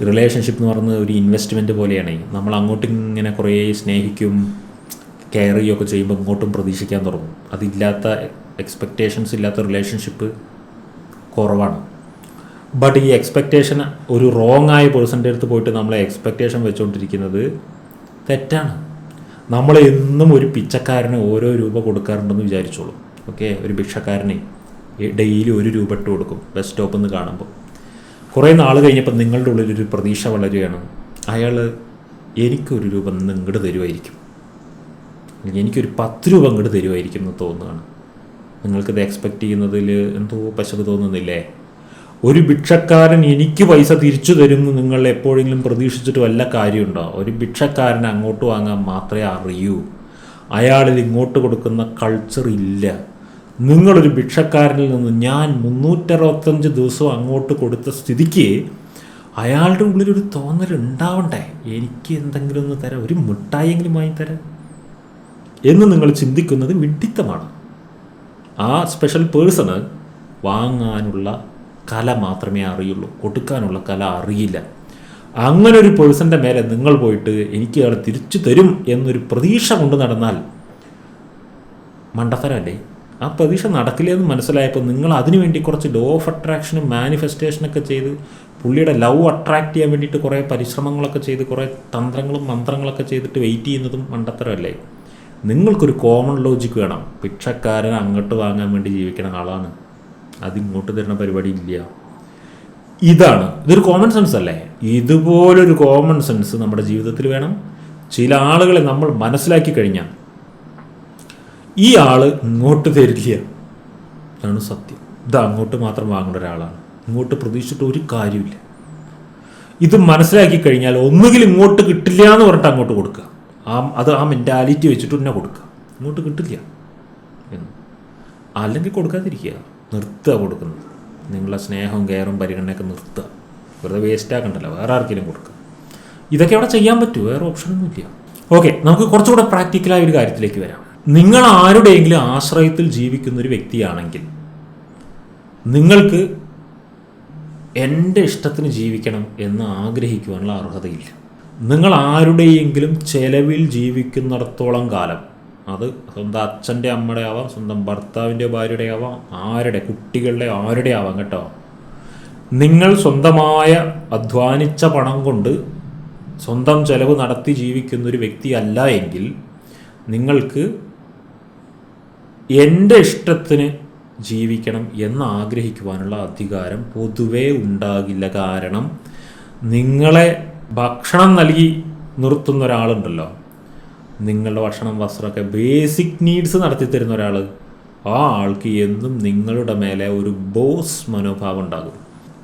Relationship എന്ന് പറയുന്നത് ഒരു ഇൻവെസ്റ്റ്മെന്റ് പോലെയാണ്. നമ്മൾ അങ്ങോട്ടും ഇങ്ങനെ കുറേ സ്നേഹിക്കും കെയർ ചെയ്യുകയൊക്കെ ചെയ്യുമ്പോൾ ഇങ്ങോട്ടും പ്രതീക്ഷിക്കാൻ തുടങ്ങും. അതില്ലാത്ത എക്സ്പെക്റ്റേഷൻസ് ഇല്ലാത്ത റിലേഷൻഷിപ്പ് കുറവാണ്. ബട്ട് ഈ എക്സ്പെക്റ്റേഷൻ ഒരു റോങ് ആയ പേഴ്സന്റെ അടുത്ത് പോയിട്ട് നമ്മളെ എക്സ്പെക്റ്റേഷൻ വെച്ചുകൊണ്ടിരിക്കുന്നത് തെറ്റാണ്. നമ്മൾ എന്നും ഒരു പിച്ചക്കാരന് ഓരോ രൂപ കൊടുക്കാറുണ്ടെന്ന് വിചാരിച്ചോളൂ. ഓക്കെ ഒരു ഭിക്ഷക്കാരനെ ഡെയിലി ഒരു രൂപ ഇട്ട് കൊടുക്കും. ബസ് സ്റ്റോപ്പിൽ നിന്ന് കാണുമ്പോൾ കുറേ നാൾ കഴിഞ്ഞപ്പോൾ നിങ്ങളുടെ ഉള്ളിലൊരു പ്രതീക്ഷ വളരുകയാണ്. അയാൾ എനിക്കൊരു രൂപ നിങ്ങട് തരുമായിരിക്കും എനിക്കൊരു പത്ത് രൂപ ഇങ്ങോട്ട് തരുമായിരിക്കും എന്ന് തോന്നുകയാണ്. നിങ്ങൾക്കിത് എക്സ്പെക്റ്റ് ചെയ്യുന്നതിൽ എന്തോ പശക് തോന്നുന്നില്ലേ? ഒരു ഭിക്ഷക്കാരൻ എനിക്ക് പൈസ തിരിച്ചു തരുമെന്ന് നിങ്ങൾ എപ്പോഴെങ്കിലും പ്രതീക്ഷിച്ചിട്ട് വല്ല കാര്യമുണ്ടോ? ഒരു ഭിക്ഷക്കാരൻ അങ്ങോട്ട് വാങ്ങാൻ മാത്രമേ അറിയൂ. അയാളിൽ ഇങ്ങോട്ട് കൊടുക്കുന്ന കൾച്ചർ ഇല്ല. നിങ്ങളൊരു ഭിക്ഷക്കാരനിൽ നിന്ന് ഞാൻ മുന്നൂറ്ററുപത്തഞ്ച് ദിവസം അങ്ങോട്ട് കൊടുത്ത സ്ഥിതിക്ക് അയാളുടെ ഉള്ളിലൊരു തോന്നൽ ഉണ്ടാവണ്ടേ? എനിക്ക് എന്തെങ്കിലും ഒന്ന് തരാം. ഒരു മിഠായെങ്കിലും വാങ്ങി തരാം. എന്ന് നിങ്ങൾ ചിന്തിക്കുന്നത് വിഡിത്തമാണ് ആ സ്പെഷ്യൽ പേഴ്സണ് വാങ്ങാനുള്ള കല മാത്രമേ അറിയുള്ളൂ. കൊടുക്കാനുള്ള കല അറിയില്ല. അങ്ങനെ ഒരു പേഴ്സന്റെ മേലെ നിങ്ങൾ പോയിട്ട് എനിക്ക് അയാൾ തിരിച്ചു തരും എന്നൊരു പ്രതീക്ഷ കൊണ്ട് നടന്നാൽ മണ്ടത്തരല്ലേ ആ പ്രതീക്ഷ നടക്കില്ലെന്ന് മനസ്സിലായപ്പോൾ നിങ്ങൾ അതിനുവേണ്ടി കുറച്ച് ലോ ഓഫ് അട്രാക്ഷനും മാനിഫെസ്റ്റേഷനൊക്കെ ചെയ്ത് പുള്ളിയുടെ ലവ് അട്രാക്ട് ചെയ്യാൻ വേണ്ടിയിട്ട് കുറേ പരിശ്രമങ്ങളൊക്കെ ചെയ്ത് കുറേ തന്ത്രങ്ങളും മന്ത്രങ്ങളൊക്കെ ചെയ്തിട്ട് വെയിറ്റ് ചെയ്യുന്നതും മണ്ടത്തരമല്ലേ? നിങ്ങൾക്കൊരു കോമൺ ലോജിക്ക് വേണം. ഭിക്ഷക്കാരൻ അങ്ങോട്ട് വാങ്ങാൻ വേണ്ടി ജീവിക്കുന്ന ആളാണ്. അതിങ്ങോട്ട് തരുന്ന പരിപാടി ഇല്ല. ഇതാണ്. ഇതൊരു കോമൺ സെൻസ് അല്ലേ? ഇതുപോലൊരു കോമൺ സെൻസ് നമ്മുടെ ജീവിതത്തിൽ വേണം. ചില ആളുകളെ നമ്മൾ മനസ്സിലാക്കി കഴിഞ്ഞാൽ ഈ ആൾ ഇങ്ങോട്ട് തരില്ല. ഇതാണ് സത്യം. ഇത് അങ്ങോട്ട് മാത്രം വാങ്ങുന്ന ഒരാളാണ്. ഇങ്ങോട്ട് പ്രതീക്ഷിച്ചിട്ട് ഒരു കാര്യമില്ല. ഇത് മനസ്സിലാക്കി കഴിഞ്ഞാൽ ഒന്നുകിൽ ഇങ്ങോട്ട് കിട്ടില്ല എന്ന് പറഞ്ഞിട്ട് അങ്ങോട്ട് കൊടുക്കുക ആ അത് ആ മെന്റാലിറ്റി വെച്ചിട്ട് തന്നെ കൊടുക്കുക ഇങ്ങോട്ട് കിട്ടില്ല എന്ന്. അല്ലെങ്കിൽ കൊടുക്കാതിരിക്കുക. നിർത്തുക കൊടുക്കുന്നത്. നിങ്ങളുടെ സ്നേഹവും കെയറും പരിഗണനയൊക്കെ നിർത്തുക. വെറുതെ വേസ്റ്റ് ആക്കണ്ടല്ലോ. വേറെ ആർക്കെങ്കിലും കൊടുക്കുക ഇതൊക്കെ അവിടെ ചെയ്യാൻ പറ്റുമോ? വേറെ ഓപ്ഷനൊന്നും ഇല്ല ഓക്കെ നമുക്ക് കുറച്ചുകൂടെ പ്രാക്ടിക്കലായ ഒരു കാര്യത്തിലേക്ക് വരാം. നിങ്ങൾ ആരുടെയെങ്കിലും ആശ്രയത്തിൽ ജീവിക്കുന്ന ഒരു വ്യക്തിയാണെങ്കിൽ നിങ്ങൾക്ക് എന്റെ ഇഷ്ടത്തിന് ജീവിക്കണം എന്ന് ആഗ്രഹിക്കുവാനുള്ള അർഹതയില്ല. നിങ്ങൾ ആരുടെയെങ്കിലും ചെലവിൽ ജീവിക്കുന്നിടത്തോളം കാലം അത് സ്വന്തം അച്ഛന്റെ അമ്മയുടെ ആവാം സ്വന്തം ഭർത്താവിന്റെ ഭാര്യയുടെ ആവാം ആരുടെ കുട്ടികളുടെ ആരുടെ ആവാം കേട്ടോ. നിങ്ങൾ സ്വന്തമായ അധ്വാനിച്ച പണം കൊണ്ട് സ്വന്തം ചെലവ് നടത്തി ജീവിക്കുന്നൊരു വ്യക്തിയല്ല എങ്കിൽ നിങ്ങൾക്ക് എന്റെ ഇഷ്ടത്തിന് ജീവിക്കണം എന്ന് ആഗ്രഹിക്കുവാനുള്ള അധികാരം പൊതുവേ ഉണ്ടാകില്ല. കാരണം നിങ്ങളെ ഭക്ഷണം നൽകി നിർത്തുന്ന ഒരാളുണ്ടല്ലോ. നിങ്ങളുടെ ഭക്ഷണം വസ്ത്രമൊക്കെ ബേസിക് നീഡ്സ് നടത്തി തരുന്ന ഒരാൾ ആ ആൾക്ക് എന്നും നിങ്ങളുടെ മേലെ ഒരു ബോസ് മനോഭാവം ഉണ്ടാകും.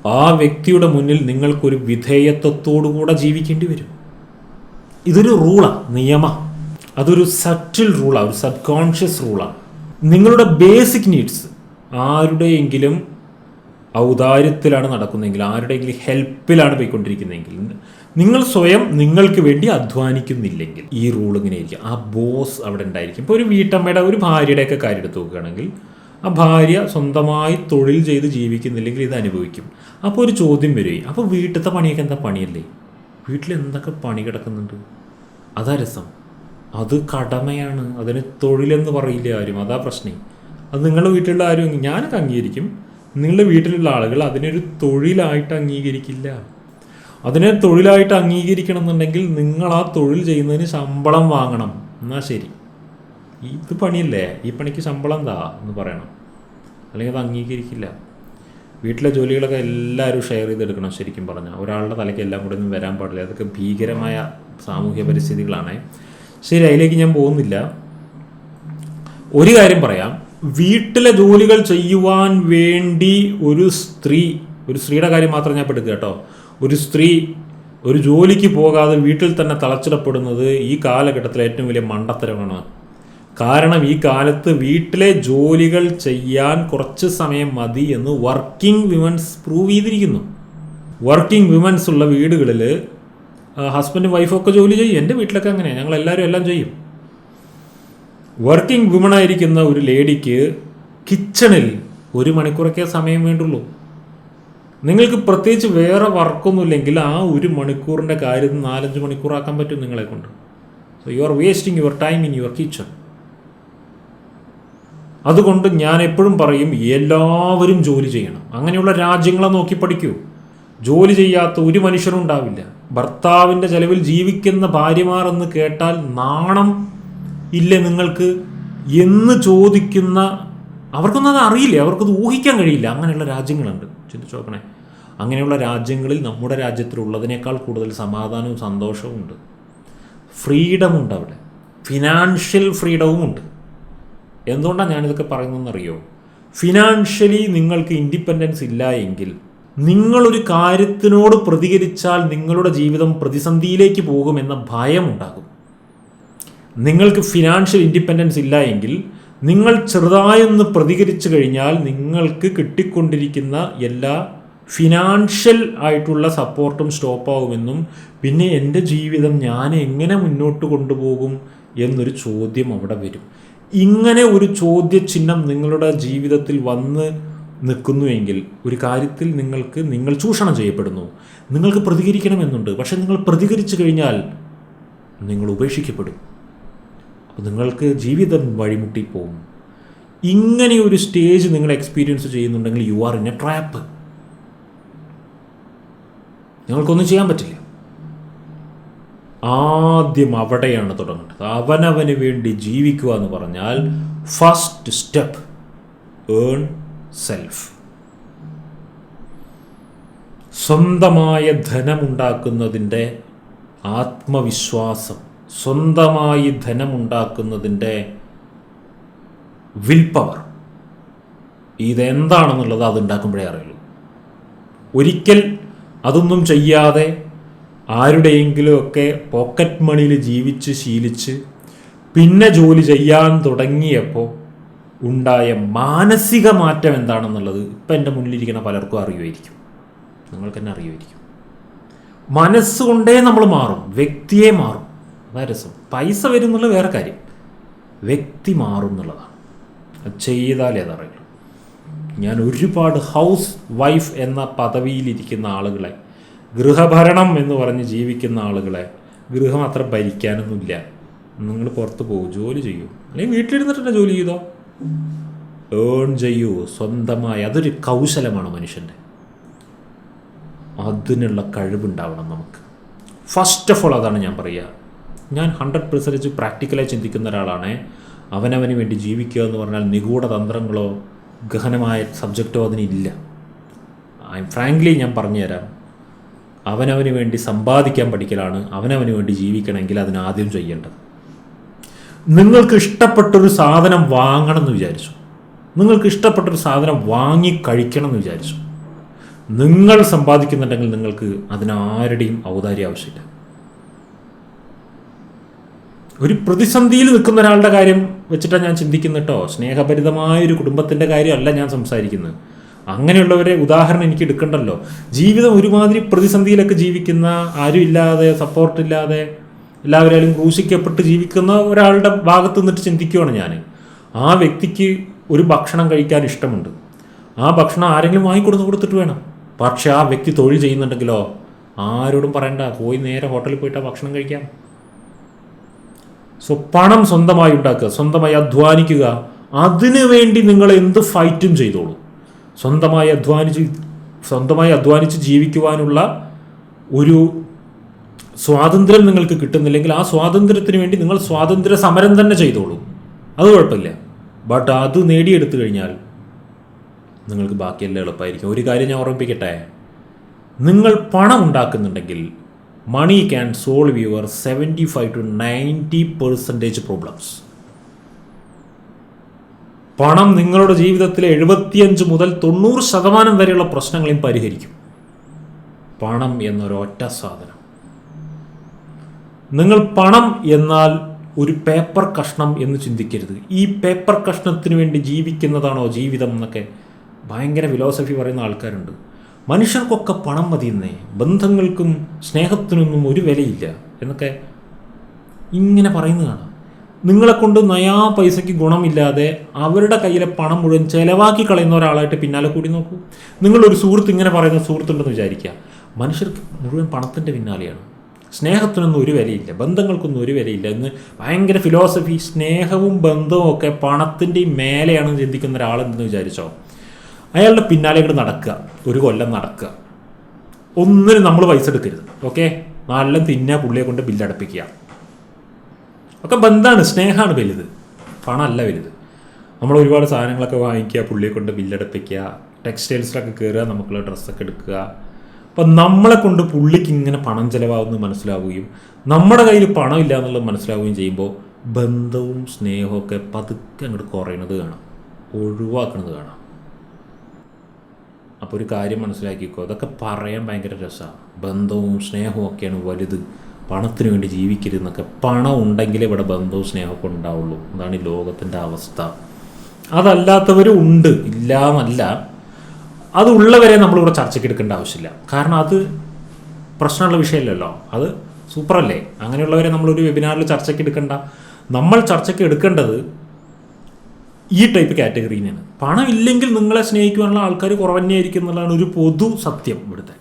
ആ വ്യക്തിയുടെ മുന്നിൽ നിങ്ങൾക്കൊരു വിധേയത്വത്തോടു കൂടെ ജീവിക്കേണ്ടി വരും. ഇതൊരു റൂളാണ് നിയമ. അതൊരു സറ്റിൽ റൂളാണ് ഒരു സബ് കോൺഷ്യസ് റൂളാണ് നിങ്ങളുടെ ബേസിക് നീഡ്സ് ആരുടെയെങ്കിലും ഔദാര്യത്തിലാണ് നടക്കുന്നതെങ്കിൽ ആരുടെയെങ്കിലും ഹെൽപ്പിലാണ് പോയിക്കൊണ്ടിരിക്കുന്നതെങ്കിൽ നിങ്ങൾ സ്വയം നിങ്ങൾക്ക് വേണ്ടി അധ്വാനിക്കുന്നില്ലെങ്കിൽ ഈ റൂൾ ഇങ്ങനെ ഇരിക്കും. ആ ബോസ് അവിടെ ഉണ്ടായിരിക്കും. ഇപ്പോൾ ഒരു വീട്ടമ്മയുടെ ഒരു ഭാര്യയുടെയൊക്കെ കാര്യം എടുത്ത് നോക്കുകയാണെങ്കിൽ ആ ഭാര്യ സ്വന്തമായി തൊഴിൽ ചെയ്ത് ജീവിക്കുന്നില്ലെങ്കിൽ ഇത് അനുഭവിക്കും. അപ്പോൾ ഒരു ചോദ്യം വരികയും അപ്പോൾ വീട്ടിലത്തെ പണിയൊക്കെ എന്താ പണിയല്ലേ? വീട്ടിൽ എന്തൊക്കെ പണി കിടക്കുന്നുണ്ട്? അതാ രസം. അത് കടമയാണ്. അതിന് തൊഴിലെന്ന് പറയില്ല ആരും. അതാ പ്രശ്നം. അത് നിങ്ങളുടെ വീട്ടിലുള്ള ആരും ഞാനൊക്കെ അംഗീകരിക്കും. നിങ്ങളുടെ വീട്ടിലുള്ള ആളുകൾ അതിനൊരു തൊഴിലായിട്ട് അംഗീകരിക്കില്ല. അതിനെ തൊഴിലായിട്ട് അംഗീകരിക്കണം എന്നുണ്ടെങ്കിൽ നിങ്ങൾ ആ തൊഴിൽ ചെയ്യുന്നതിന് ശമ്പളം വാങ്ങണം. എന്നാൽ ശരി. ഇത് പണിയല്ലേ? ഈ പണിക്ക് ശമ്പളം എന്താ എന്ന് പറയണം. അല്ലെങ്കിൽ അത് അംഗീകരിക്കില്ല. വീട്ടിലെ ജോലികളൊക്കെ എല്ലാവരും ഷെയർ ചെയ്തെടുക്കണം ശരിക്കും പറഞ്ഞാൽ. ഒരാളുടെ തലയ്ക്ക് എല്ലാം കൂടെ ഒന്നും വരാൻ പാടില്ല. അതൊക്കെ ഭീകരമായ സാമൂഹ്യ പരിസ്ഥിതികളാണ്. ശരി അതിലേക്ക് ഞാൻ പോകുന്നില്ല. ഒരു കാര്യം പറയാം. വീട്ടിലെ ജോലികൾ ചെയ്യുവാൻ വേണ്ടി ഒരു സ്ത്രീ ഒരു സ്ത്രീയുടെ കാര്യം മാത്രം ഞാൻ പെടുക്കുക കേട്ടോ. ഒരു സ്ത്രീ ഒരു ജോലിക്ക് പോകാതെ വീട്ടിൽ തന്നെ തളച്ചിടപ്പെടുന്നത് ഈ കാലഘട്ടത്തിലെ ഏറ്റവും വലിയ മണ്ടത്തരമാണ്. കാരണം ഈ കാലത്ത് വീട്ടിലെ ജോലികൾ ചെയ്യാൻ കുറച്ച് സമയം മതി എന്ന് വർക്കിംഗ് വിമൻസ് പ്രൂവ് ചെയ്തിരിക്കുന്നു. വർക്കിംഗ് വിമൻസ് ഉള്ള വീടുകളിൽ ഹസ്ബൻഡും ഒക്കെ ജോലി ചെയ്യും. എന്റെ വീട്ടിലൊക്കെ അങ്ങനെയാണ് ഞങ്ങൾ എല്ലാവരും എല്ലാം ചെയ്യും. വർക്കിംഗ് വുമൺ ആയിരിക്കുന്ന ഒരു ലേഡിക്ക് കിച്ചണിൽ ഒരു മണിക്കൂറൊക്കെ സമയം വേണ്ടുള്ളൂ. നിങ്ങൾക്ക് പ്രത്യേകിച്ച് വേറെ വർക്കൊന്നുമില്ലെങ്കിൽ ആ ഒരു മണിക്കൂറിന്റെ കാര്യം നാലഞ്ച് മണിക്കൂറാക്കാൻ പറ്റും നിങ്ങളെ കൊണ്ട്. So you are wasting your time in your kitchen അതുകൊണ്ട് ഞാൻ എപ്പോഴും പറയും എല്ലാവരും ജോലി ചെയ്യണം. അങ്ങനെയുള്ള രാജ്യങ്ങളെ നോക്കി പഠിക്കൂ. ജോലി ചെയ്യാത്ത ഒരു മനുഷ്യനും ഉണ്ടാവില്ല. ഭർത്താവിന്റെ ചെലവിൽ ജീവിക്കുന്ന ഭാര്യമാർ എന്ന് കേട്ടാൽ നാണം ഇല്ലേ നിങ്ങൾക്ക്? എന്ന് ചോദിക്കുന്ന അവർക്കൊന്നും അത് അറിയില്ല? അവർക്കത് ഊഹിക്കാൻ കഴിയില്ല. അങ്ങനെയുള്ള രാജ്യങ്ങളുണ്ട്. ചിന്തിച്ചു നോക്കണേ. അങ്ങനെയുള്ള രാജ്യങ്ങളിൽ നമ്മുടെ രാജ്യത്തിലുള്ളതിനേക്കാൾ കൂടുതൽ സമാധാനവും സന്തോഷവും ഉണ്ട്. ഫ്രീഡം ഉണ്ട് അവിടെ. ഫിനാൻഷ്യൽ ഫ്രീഡവും ഉണ്ട്. എന്തുകൊണ്ടാണ് ഞാനിതൊക്കെ പറയുന്നതെന്നറിയോ? ഫിനാൻഷ്യലി നിങ്ങൾക്ക് ഇൻഡിപെൻഡൻസ് ഇല്ല എങ്കിൽ നിങ്ങളൊരു കാര്യത്തിനോട് പ്രതികരിച്ചാൽ നിങ്ങളുടെ ജീവിതം പ്രതിസന്ധിയിലേക്ക് പോകുമെന്ന ഭയം ഉണ്ടാകും നിങ്ങൾക്ക് ഫിനാൻഷ്യൽ ഇൻഡിപെൻഡൻസ് ഇല്ല എങ്കിൽ നിങ്ങൾ ചെറുതായൊന്ന് പ്രതികരിച്ചു കഴിഞ്ഞാൽ നിങ്ങൾക്ക് കിട്ടിക്കൊണ്ടിരിക്കുന്ന എല്ലാ ഫിനാൻഷ്യൽ ആയിട്ടുള്ള സപ്പോർട്ടും സ്റ്റോപ്പാകുമെന്നും പിന്നെ എന്റെ ജീവിതം ഞാൻ എങ്ങനെ മുന്നോട്ട് കൊണ്ടുപോകും എന്നൊരു ചോദ്യം അവിടെ വരും. ഇങ്ങനെ ഒരു ചോദ്യചിഹ്നം നിങ്ങളുടെ ജീവിതത്തിൽ വന്ന് നിൽക്കുന്നുവെങ്കിൽ ഒരു കാര്യത്തിൽ നിങ്ങൾക്ക് നിങ്ങൾ ചൂഷണം ചെയ്യപ്പെടുന്നു. നിങ്ങൾക്ക് പ്രതികരിക്കണമെന്നുണ്ട്. പക്ഷേ നിങ്ങൾ പ്രതികരിച്ചു കഴിഞ്ഞാൽ നിങ്ങൾ ഉപേക്ഷിക്കപ്പെടും. അപ്പോൾ നിങ്ങൾക്ക് ജീവിതം വഴിമുട്ടിപ്പോവും ഇങ്ങനെ ഒരു സ്റ്റേജ് നിങ്ങൾ എക്സ്പീരിയൻസ് ചെയ്യുന്നുണ്ടെങ്കിൽ you are in a trap നിങ്ങൾക്കൊന്നും ചെയ്യാൻ പറ്റില്ല. ആദ്യം അവിടെയാണ് തുടങ്ങേണ്ടത്. അവനവന് വേണ്ടി ജീവിക്കുക എന്ന് പറഞ്ഞാൽ ഫസ്റ്റ് സ്റ്റെപ്പ് ഏൺ സെൽഫ് സ്വന്തമായ ധനമുണ്ടാക്കുന്നതിന്റെ ആത്മവിശ്വാസം സ്വന്തമായി ധനമുണ്ടാക്കുന്നതിന്റെ വിൽ പവർ ഇതെന്താണെന്നുള്ളത് അത് ഉണ്ടാക്കുമ്പോഴേ അറിയുള്ളൂ. ഒരിക്കൽ അതൊന്നും ചെയ്യാതെ ആരുടെയെങ്കിലുമൊക്കെ പോക്കറ്റ് മണിയിൽ ജീവിച്ച് ശീലിച്ച് പിന്നെ ജോലി ചെയ്യാൻ തുടങ്ങിയപ്പോൾ ഉണ്ടായ മാനസിക മാറ്റം എന്താണെന്നുള്ളത് ഇപ്പം എന്റെ മുന്നിലിരിക്കുന്ന പലർക്കും അറിയുമായിരിക്കും. നിങ്ങൾക്ക് തന്നെ അറിയുമായിരിക്കും. മനസ്സുകൊണ്ടേ നമ്മൾ മാറും. വ്യക്തിയെ മാറും. അതാ രസം. പൈസ വരും എന്നുള്ളത് വേറെ കാര്യം. വ്യക്തി മാറും എന്നുള്ളതാണ്. അത് ചെയ്താലേ അതറിയുള്ളൂ ഞാൻ ഒരുപാട് ഹൗസ് വൈഫ് എന്ന പദവിയിലിരിക്കുന്ന ആളുകളെ ഗൃഹഭരണം എന്ന് പറഞ്ഞ് ജീവിക്കുന്ന ആളുകളെ ഗൃഹം അത്ര ഭരിക്കാനൊന്നുമില്ല. നിങ്ങൾ പുറത്ത് പോകും ജോലി ചെയ്യൂ. അല്ലെങ്കിൽ വീട്ടിലിരുന്നിട്ട് തന്നെ ജോലി ചെയ്തോ? ഏൺ ചെയ്യൂ. സ്വന്തമായി അതൊരു കൗശലമാണ് മനുഷ്യന്റെ. അതിനുള്ള കഴിവുണ്ടാവണം നമുക്ക്. ഫസ്റ്റ് ഓഫ് ഓൾ അതാണ് ഞാൻ പറയുക. ഞാൻ ഹൺഡ്രഡ് പെർസെന്റേജ് പ്രാക്ടിക്കലായി ചിന്തിക്കുന്ന ഒരാളാണ്. അവനവന് വേണ്ടി ജീവിക്കുക എന്ന് പറഞ്ഞാൽ നിഗൂഢ തന്ത്രങ്ങളോ ഗഹനമായ സബ്ജക്റ്റോ അതിനില്ല ഐ ഫ്രാങ്ക്ലി ഞാൻ പറഞ്ഞുതരാം. അവനവന് വേണ്ടി സമ്പാദിക്കാൻ പഠിക്കലാണ്. അവനവന് വേണ്ടി ജീവിക്കണമെങ്കിൽ അതിനാദ്യം ചെയ്യേണ്ടത്. നിങ്ങൾക്ക് ഇഷ്ടപ്പെട്ടൊരു സാധനം വാങ്ങണം എന്ന് വിചാരിച്ചു. നിങ്ങൾക്ക് ഇഷ്ടപ്പെട്ടൊരു സാധനം വാങ്ങി കഴിക്കണം എന്ന് വിചാരിച്ചു. നിങ്ങൾ സമ്പാദിക്കുന്നുണ്ടെങ്കിൽ നിങ്ങൾക്ക് അതിനാരുടെയും ഔദാര്യം ആവശ്യമില്ല. ഒരു പ്രതിസന്ധിയിൽ നിൽക്കുന്ന ഒരാളുടെ കാര്യം വെച്ചിട്ടാണ് ഞാൻ ചിന്തിക്കുന്നത് കേട്ടോ. സ്നേഹഭരിതമായ ഒരു കുടുംബത്തിന്റെ കാര്യമല്ല ഞാൻ സംസാരിക്കുന്നത്. അങ്ങനെയുള്ളവരെ ഉദാഹരണം എനിക്ക് എടുക്കണ്ടല്ലോ. ജീവിതം ഒരുമാതിരി പ്രതിസന്ധിയിലൊക്കെ ജീവിക്കുന്ന ആരും ഇല്ലാതെ സപ്പോർട്ടില്ലാതെ എല്ലാവരും ക്രൂശിക്കപ്പെട്ട് ജീവിക്കുന്ന ഒരാളുടെ ഭാഗത്ത് നിന്നിട്ട് ചിന്തിക്കുകയാണ് ഞാൻ ആ വ്യക്തിക്ക് ഒരു ഭക്ഷണം കഴിക്കാൻ ഇഷ്ടമുണ്ട്. ആ ഭക്ഷണം ആരെങ്കിലും വാങ്ങിക്കൊടുത്ത് കൊടുത്തിട്ട് വേണം. പക്ഷേ ആ വ്യക്തി തൊഴിൽ ചെയ്യുന്നുണ്ടെങ്കിലോ? ആരോടും പറയണ്ട. പോയി നേരെ ഹോട്ടലിൽ പോയിട്ട് ആ ഭക്ഷണം കഴിക്കാം. സോ പണം സ്വന്തമായി ഉണ്ടാക്കുക സ്വന്തമായി അധ്വാനിക്കുക അതിനു വേണ്ടി നിങ്ങൾ എന്ത് ഫൈറ്റും ചെയ്തോളൂ. സ്വന്തമായി അധ്വാനിച്ച് സ്വന്തമായി അധ്വാനിച്ച് ജീവിക്കുവാനുള്ള ഒരു സ്വാതന്ത്ര്യം നിങ്ങൾക്ക് കിട്ടുന്നില്ലെങ്കിൽ ആ സ്വാതന്ത്ര്യത്തിന് വേണ്ടി നിങ്ങൾ സ്വാതന്ത്ര്യ സമരം തന്നെ ചെയ്തോളൂ. അത് കുഴപ്പമില്ല. ബട്ട് അത് നേടിയെടുത്തു കഴിഞ്ഞാൽ നിങ്ങൾക്ക് ബാക്കിയെല്ലാം എളുപ്പമായിരിക്കും. ഒരു കാര്യം ഞാൻ ഓർമ്മിപ്പിക്കട്ടെ. നിങ്ങൾ പണം ഉണ്ടാക്കുന്നുണ്ടെങ്കിൽ money can solve your seventy five to ninety percentage problems പണം നിങ്ങളുടെ ജീവിതത്തിലെ എഴുപത്തിയഞ്ച് മുതൽ തൊണ്ണൂറ് ശതമാനം വരെയുള്ള പ്രശ്നങ്ങളെയും പരിഹരിക്കും. പണം എന്നൊരൊറ്റ സാധനം. നിങ്ങൾ പണം എന്നാൽ ഒരു പേപ്പർ കഷ്ണം എന്ന് ചിന്തിക്കരുത്. ഈ പേപ്പർ കഷ്ണത്തിന് വേണ്ടി ജീവിക്കുന്നതാണോ ജീവിതം എന്നൊക്കെ ഭയങ്കര ഫിലോസഫി പറയുന്ന ആൾക്കാരുണ്ട്. മനുഷ്യർക്കൊക്കെ പണം മതിയെന്നേ ബന്ധങ്ങൾക്കും സ്നേഹത്തിനൊന്നും ഒരു വിലയില്ല എന്നൊക്കെ ഇങ്ങനെ പറയുന്നതാണ്. നിങ്ങളെ കൊണ്ട് നയാ പൈസയ്ക്ക് ഗുണമില്ലാതെ അവരുടെ കയ്യിലെ പണം മുഴുവൻ ചെലവാക്കി കളയുന്ന ഒരാളായിട്ട് പിന്നാലെ കൂടി നോക്കൂ. നിങ്ങളൊരു സുഹൃത്ത് ഇങ്ങനെ പറയുന്ന സുഹൃത്തുണ്ടെന്ന് വിചാരിക്കുക. മനുഷ്യർക്ക് മുഴുവൻ പണത്തിന്റെ പിന്നാലെയാണ്. സ്നേഹത്തിനൊന്നും ഒരു വിലയില്ല ബന്ധങ്ങൾക്കൊന്നും ഒരു വിലയില്ല എന്ന് ഭയങ്കര ഫിലോസഫി സ്നേഹവും ബന്ധവും ഒക്കെ പണത്തിന്റെയും മേലെയാണെന്ന് ചിന്തിക്കുന്ന ഒരാളെന്ന് വിചാരിച്ചോ? അയാളുടെ പിന്നാലെ ഇങ്ങോട്ട് നടക്കുക ഒരു കൊല്ലം നടക്കുക. ഒന്നിനും നമ്മൾ പൈസ എടുക്കരുത് ഓക്കെ നല്ല തിന്ന പുള്ളിയെ കൊണ്ട് ബില്ലടപ്പിക്കുക ഒക്കെ ബന്ധമാണ് സ്നേഹമാണ് വലുത് പണമല്ല വലുത്. നമ്മൾ ഒരുപാട് സാധനങ്ങളൊക്കെ വാങ്ങിക്കുക പുള്ളിയെ കൊണ്ട് ബില്ലടപ്പിക്കുക ടെക്സ്റ്റൈൽസിലൊക്കെ കയറുക നമുക്കുള്ള ഡ്രസ്സൊക്കെ എടുക്കുക. അപ്പം നമ്മളെ കൊണ്ട് പുള്ളിക്ക് ഇങ്ങനെ പണം ചിലവാകുന്നത് മനസ്സിലാവുകയും നമ്മുടെ കയ്യിൽ പണം ഇല്ല എന്നുള്ളത് മനസ്സിലാവുകയും ചെയ്യുമ്പോൾ ബന്ധവും സ്നേഹവും ഒക്കെ പതുക്കെ അങ്ങോട്ട് കുറയുന്നത് കാണാം. ഒഴിവാക്കുന്നത് കാണാം. അപ്പോൾ ഒരു കാര്യം മനസ്സിലാക്കിക്കോ അതൊക്കെ പറയാൻ ഭയങ്കര രസമാണ് ബന്ധവും സ്നേഹവും ഒക്കെയാണ് വലുത്. പണത്തിന് വേണ്ടി ജീവിക്കരുതെന്നൊക്കെ പണം ഉണ്ടെങ്കിലേ ഇവിടെ ബന്ധവും സ്നേഹമൊക്കെ ഉണ്ടാവുള്ളൂ. അതാണ് ഈ ലോകത്തിന്റെ അവസ്ഥ. അതല്ലാത്തവരും ഉണ്ട്. ഇല്ല എന്നല്ല അത് ഉള്ളവരെ നമ്മളിവിടെ ചർച്ചയ്ക്ക് എടുക്കേണ്ട ആവശ്യമില്ല. കാരണം അത് പ്രശ്നമുള്ള വിഷയമല്ലല്ലോ. അത് സൂപ്പറല്ലേ? അങ്ങനെയുള്ളവരെ നമ്മളൊരു വെബിനാറിൽ ചർച്ചയ്ക്ക് എടുക്കേണ്ട. നമ്മൾ ചർച്ചയ്ക്ക് എടുക്കേണ്ടത് ഈ ടൈപ്പ് കാറ്റഗറിയാണ് പണം ഇല്ലെങ്കിൽ നിങ്ങളെ സ്നേഹിക്കുവാനുള്ള ആൾക്കാർ കുറവന്നെയായിരിക്കും എന്നുള്ളതാണ് ഒരു പൊതു സത്യം ഇവിടുത്തെ.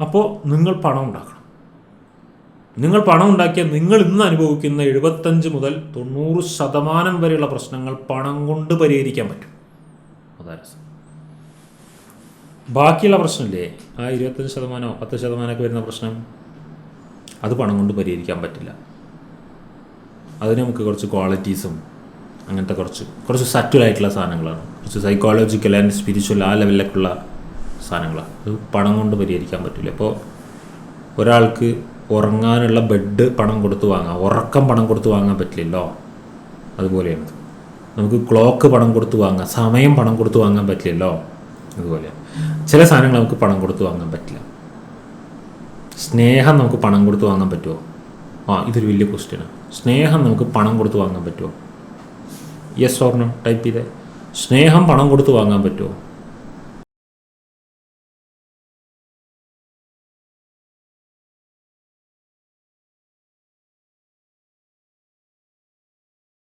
അപ്പോൾ നിങ്ങൾ പണം ഉണ്ടാക്കണം. നിങ്ങൾ പണം ഉണ്ടാക്കിയാൽ നിങ്ങൾ ഇന്ന് അനുഭവിക്കുന്ന എഴുപത്തഞ്ച് മുതൽ തൊണ്ണൂറ് ശതമാനം വരെയുള്ള പ്രശ്നങ്ങൾ പണം കൊണ്ട് പരിഹരിക്കാൻ പറ്റും. അതാ രസം. ബാക്കിയുള്ള പ്രശ്നമില്ലേ? ആ ഇരുപത്തഞ്ച് ശതമാനമോ പത്ത് ശതമാനമൊക്കെ വരുന്ന പ്രശ്നം? അത് പണം കൊണ്ട് പരിഹരിക്കാൻ പറ്റില്ല. അതിന് നമുക്ക് കുറച്ച് ക്വാളിറ്റീസും അങ്ങനത്തെ കുറച്ച് കുറച്ച് സറ്റുലായിട്ടുള്ള സാധനങ്ങളാണ്. കുറച്ച് സൈക്കോളജിക്കൽ ആൻഡ് സ്പിരിച്വൽ ആ ലെവലിലേക്കുള്ള സാധനങ്ങളാണ്. അത് പണം കൊണ്ട് പരിഹരിക്കാൻ പറ്റില്ല. ഇപ്പോൾ ഒരാൾക്ക് ഉറങ്ങാനുള്ള ബെഡ് പണം കൊടുത്ത് വാങ്ങാം. ഉറക്കം പണം കൊടുത്ത് വാങ്ങാൻ പറ്റില്ലല്ലോ? അതുപോലെയാണ്. നമുക്ക് ക്ലോക്ക് പണം കൊടുത്ത് വാങ്ങാം. സമയം പണം കൊടുത്ത് വാങ്ങാൻ പറ്റില്ലല്ലോ? അതുപോലെ ചില സാധനങ്ങൾ നമുക്ക് പണം കൊടുത്ത് വാങ്ങാൻ പറ്റില്ല. സ്നേഹം നമുക്ക് പണം കൊടുത്ത് വാങ്ങാൻ പറ്റുമോ? ആ ഇതൊരു വലിയ ക്വസ്റ്റ്യനാണ് സ്നേഹം നമുക്ക് പണം കൊടുത്ത് വാങ്ങാൻ പറ്റുമോ? യെസ് ഓർണോ ടൈപ്പ് ചെയ്തേ. സ്നേഹം പണം കൊടുത്ത് വാങ്ങാൻ പറ്റുമോ?